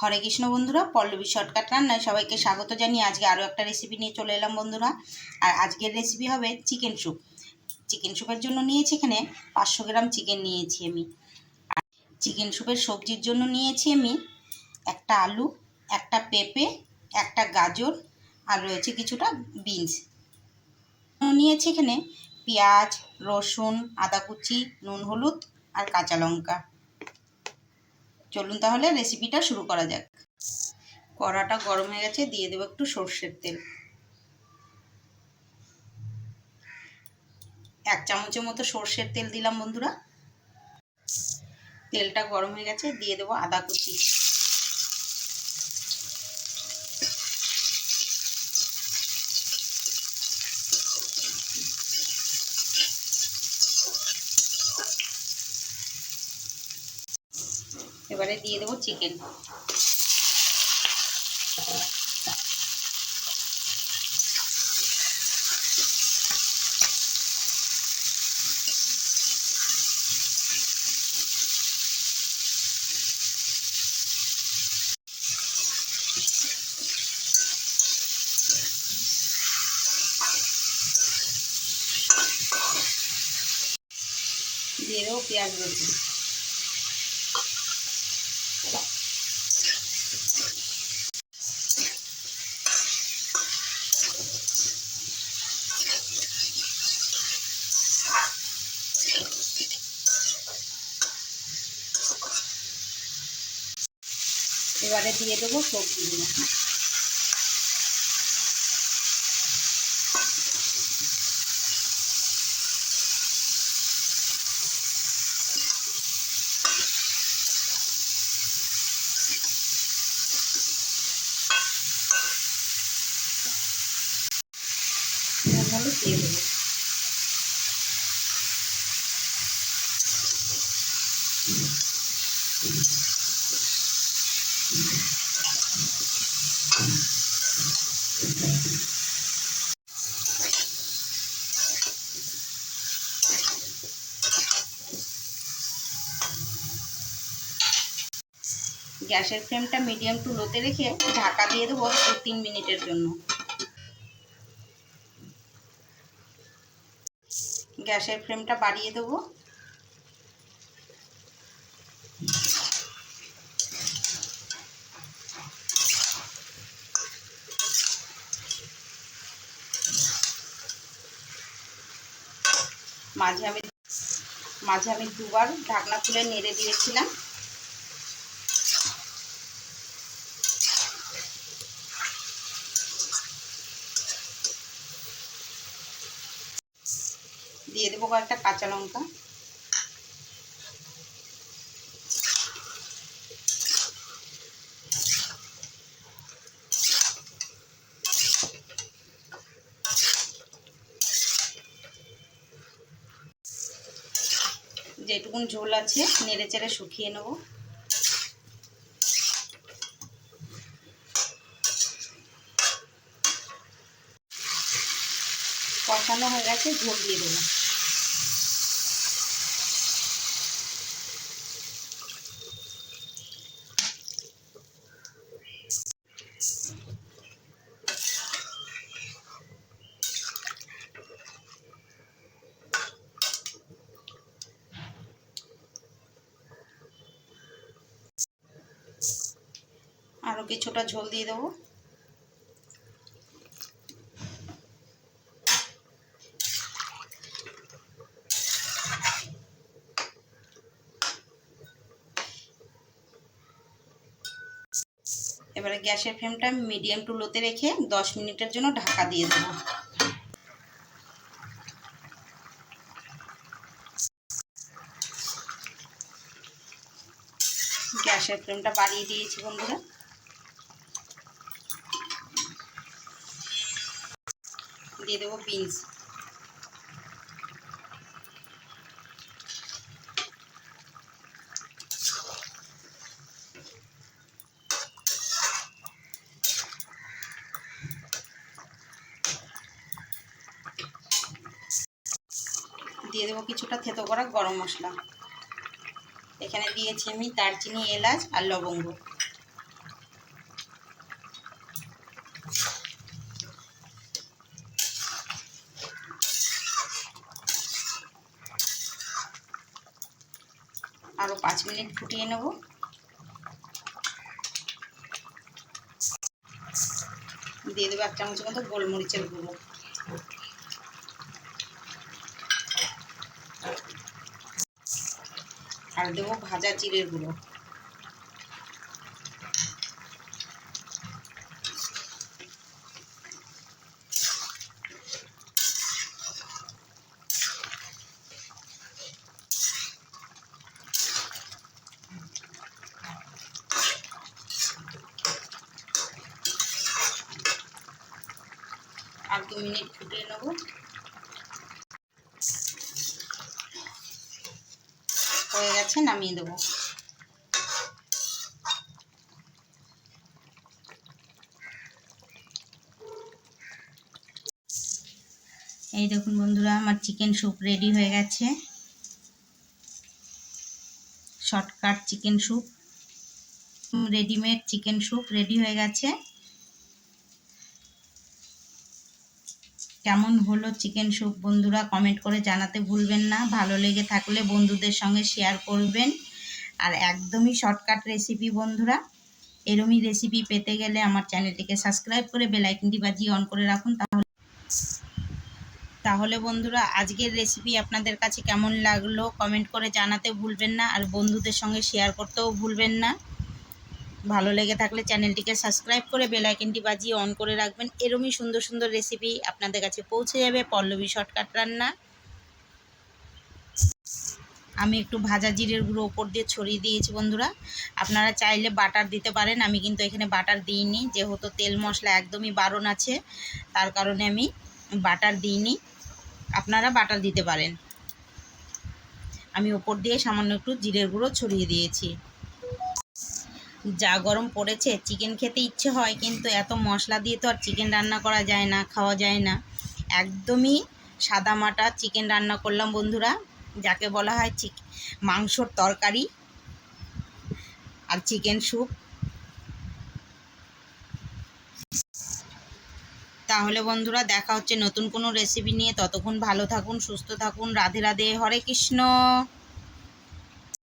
হরে কৃষ্ণ বন্ধুরা, পল্লবী শর্টকাট রান্নায় সবাইকে স্বাগত জানিয়ে আজকে আরও একটা রেসিপি নিয়ে চলে এলাম বন্ধুরা। আর আজকের রেসিপি হবে চিকেন স্যুপ চিকেন স্যুপের জন্য নিয়েছি এখানে পাঁচশো গ্রাম চিকেন নিয়েছি আমি। আর চিকেন স্যুপের সবজির জন্য নিয়েছি আমি একটা আলু, একটা পেঁপে, একটা গাজর আর রয়েছে কিছুটা বিনস নিয়েছি এখানে পেঁয়াজ, রসুন, আদা কুচি, নুন হলুদ আর কাঁচা লঙ্কা। চলুন তাহলে রেসিপিটা শুরু করা যাক। কড়াটা গরম হয়ে গেছে, দিয়ে দেবো একটু সর্ষের তেল। এক চামচের মতো সর্ষের তেল দিলাম বন্ধুরা। তেলটা গরম হয়ে গেছে, দিয়ে দেবো আদা কুচি। এবারে দিয়ে দেবো চিকেন দিয়ে দেবো পেঁয়াজ রসুন। এবারে দিয়ে দেবো সবজিগুলো দিয়ে দেবো। গ্যাসের ফ্লেমটা মিডিয়াম টু লোতে রেখে ঢাকা দিয়ে দেবো দু তিন মিনিটের জন্য। গ্যাসের ফ্লেমটা বাড়িয়ে দেবো। মাঝে আমি মাঝে আমি দুবার ঢাকনা খুলে নেড়ে দিয়েছিলাম। দিয়ে দেবো কয়েকটা কাঁচা লঙ্কা। যেটুকুন ঝোল আছে, নেড়ে চেড়ে শুকিয়ে নেব। কষানো হয়ে গেছে, ঝোল দিয়ে দেবো। আরও কিছুটা ঝোল দিয়ে দেবো। এবারে গ্যাসের ফ্লেমটা মিডিয়াম টু লোতে রেখে দশ মিনিটের জন্য ঢাকা দিয়ে দেবো। গ্যাসের ফ্লেমটা বাড়িয়ে দিয়েছি বন্ধুরা। দিয়ে দেবো বিনস দিয়ে দেবো কিছুটা থেতো করা গরম মশলা। এখানে দিয়েছি আমি দারচিনি, এলাচ আর লবঙ্গ। পাঁচ মিনিট ফুটিয়ে নেব। দিয়ে দেবো এক চামচের মতো গোলমরিচের গুঁড়ো। আর দেবো ভাজা জিরের গুঁড়ো। আর দু মিনিট ফুটিয়ে নেব। হয়ে গেছে, নামিয়ে দেবো। এই দেখুন বন্ধুরা, আমার চিকেন স্যুপ রেডি হয়ে গেছে। Shortcut chicken soup, readymade chicken soup ready হয়ে গেছে। কেমন হলো চিকেন স্যুপ বন্ধুরা কমেন্ট করে জানাতে ভুলবেন না। ভালো লেগে থাকলে বন্ধুদের সঙ্গে শেয়ার করবেন। আর একদমই শর্টকাট রেসিপি বন্ধুরা, এরমই রেসিপি পেতে গেলে আমার চ্যানেলটিকে সাবস্ক্রাইব করে বেলাইকনটি বাজিয়ে অন করে রাখুন। তাহলে তাহলে বন্ধুরা, আজকের রেসিপি আপনাদের কাছে কেমন লাগল কমেন্ট করে জানাতে ভুলবেন না। আর বন্ধুদের সঙ্গে শেয়ার করতেও ভুলবেন না। ভালো লেগে থাকলে চ্যানেলটিকে সাবস্ক্রাইব করে বেল আইকনটি বাজিয়ে অন করে রাখবেন। এরমই সুন্দর সুন্দর রেসিপি আপনাদের কাছে পৌঁছে যাবে পল্লবী শর্টকাট রান্না। আমি একটু ভাজা জিরের গুঁড়ো ওপর দিয়ে ছড়িয়ে দিয়েছি বন্ধুরা। আপনারা চাইলে বাটার দিতে পারেন, আমি কিন্তু এখানে বাটার দিইনি। যেহেতু তেল মশলা একদমই বারণ আছে, তার কারণে আমি বাটার দিইনি। আপনারা বাটার দিতে পারেন। আমি ওপর দিয়ে সামান্য একটু জিরের গুঁড়ো ছড়িয়ে দিয়েছি। যা গরম পড়েছে চিকেন খেতে ইচ্ছে হয়, কিন্তু এত মশলা দিয়ে তো আর চিকেন রান্না করা যায় না, খাওয়া যায় না। একদমই সাদা মাটা চিকেন রান্না করলাম বন্ধুরা, যাকে বলা হয় চিক মাংসর তরকারি আর চিকেন স্যুপ তাহলে বন্ধুরা, দেখা হচ্ছে নতুন কোনো রেসিপি নিয়ে। ততক্ষণ ভালো থাকুন, সুস্থ থাকুন। রাধে রাধে, হরে কৃষ্ণ।